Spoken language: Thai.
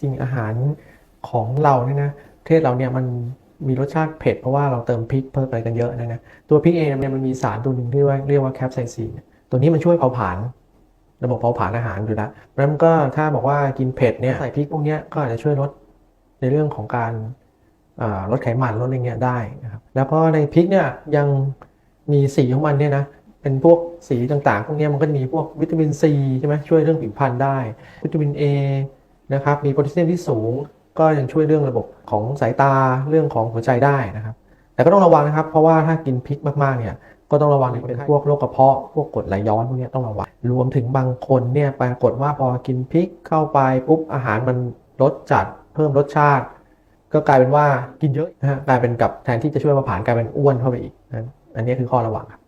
จริงอาหารของเราเนี่ยนะประเทศเราเนี่ยมันมีรสชาติเผ็ดเพราะว่าเราเติมพริกเพิ่มอะไรกันเยอะนะนะตัวพริกเองเนี่ยมันมีสารตัวหนึ่งที่ว่าเรียกว่าแคปไซซีนตัวนี้มันช่วยเผาผลาญระบบเผาผลาญอาหารอยู่แล้วเพราะฉะนั้นก็ถ้าบอกว่ากินเผ็ดเนี่ยใส่พริกพวกนี้ก็อาจจะช่วยลดในเรื่องของการลดไขมันลดอะไรเงี้ยได้นะครับแล้วเพราะในพริกเนี่ยยังมีสีของมันเนี่ยนะเป็นพวกสีต่างๆ พวกนี้มันก็มีพวกวิตามินซีใช่ไหมช่วยเรื่องผิวพรรณได้ วิตามิน A นะครับ มีโพแทสเซียมที่สูง ก็ยังช่วยเรื่องระบบของสายตาเรื่องของหัวใจได้นะครับ แต่ก็ต้องระวังนะครับ เพราะว่าถ้ากินพริกมากๆเนี่ยก็ต้องระวังเป็นพวกโรคกระเพาะพวกกรดไหลย้อนพวกนี้ต้องระวังรวมถึงบางคนเนี่ยปรากฏว่าพอกินพริกเข้าไปปุ๊บอาหารมันรสจัดเพิ่มรสชาติ ก็กลายเป็นว่ากินเยอะนะฮะกลายเป็นกับแทนที่จะช่วยมาผ่านกลายเป็นอ้วนเข้าไปอีกนะอันนี้คือข้อระวังครับ